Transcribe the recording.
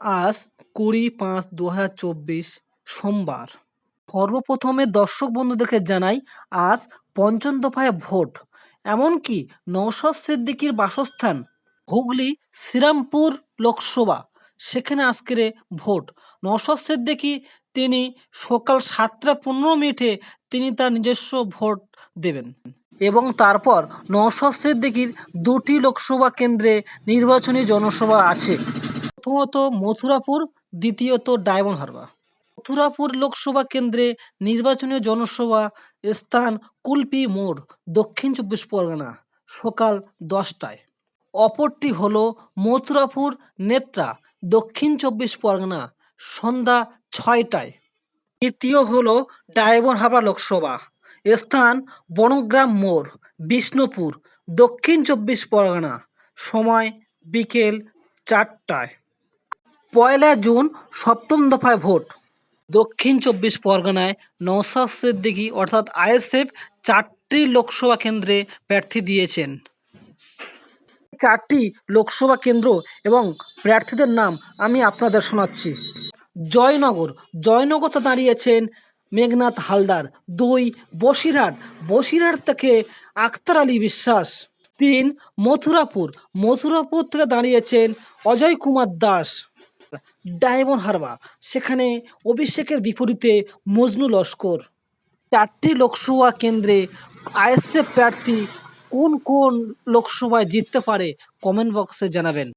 আজ কুড়ি পাঁচ দু হাজার চব্বিশ সোমবার। সর্বপ্রথমে দর্শক বন্ধুদেরকে জানাই, আজ পঞ্চম দফায় ভোট। এমনকি নওশাদ সিদ্দিকীর বাসস্থান হুগলি শ্রীরামপুর লোকসভা, সেখানে আজকের ভোট। নওশাদ সিদ্দিকী, তিনি সকাল সাতটা পনেরো মিনিটে তিনি তার নিজস্ব ভোট দেবেন। এবং তারপর নওশাদ সিদ্দিকীর দুটি লোকসভা কেন্দ্রে নির্বাচনী জনসভা আছে। প্রথমত মথুরাপুর, দ্বিতীয়ত ডায়মন্ড হারবার। মথুরাপুর লোকসভা কেন্দ্রে নির্বাচনী জনসভা স্থান কুলপি মোড়, দক্ষিণ চব্বিশ পরগনা, সকাল দশটায়। অপরটি হল মথুরাপুর নেত্রা, দক্ষিণ চব্বিশ পরগনা, সন্ধ্যা ছয়টায়। তৃতীয় হল ডায়মন্ড হারবার লোকসভা স্থান বনগ্রাম মোড়, বিষ্ণুপুর, দক্ষিণ চব্বিশ পরগনা, সময় বিকেল চারটায়। পয়লা জুন সপ্তম দফায় ভোট। দক্ষিণ চব্বিশ পরগনায় নওশাদ সিদ্দিকী অর্থাৎ আইএসএফ চারটি লোকসভা কেন্দ্রে প্রার্থী দিয়েছেন। চারটি লোকসভা কেন্দ্র এবং প্রার্থীদের নাম আমি আপনাদের শোনাচ্ছি। জয়নগর জয়নগরতে দাঁড়িয়েছেন মেঘনাথ হালদার, দুই বসিরহাট বসিরহাট থেকে আক্তার আলী বিশ্বাস, তিন মথুরাপুর মথুরাপুর থেকে দাঁড়িয়েছেন অজয় কুমার দাস। ডায়মন্ড হারবার, সেখানে অভিষেকের বিপরীতে মজনু লস্কর। চারটি লোকসভা কেন্দ্রে আইএসএফ প্রার্থী কোন কোন লোকসভায় জিততে পারে কমেন্ট বক্সে জানাবেন।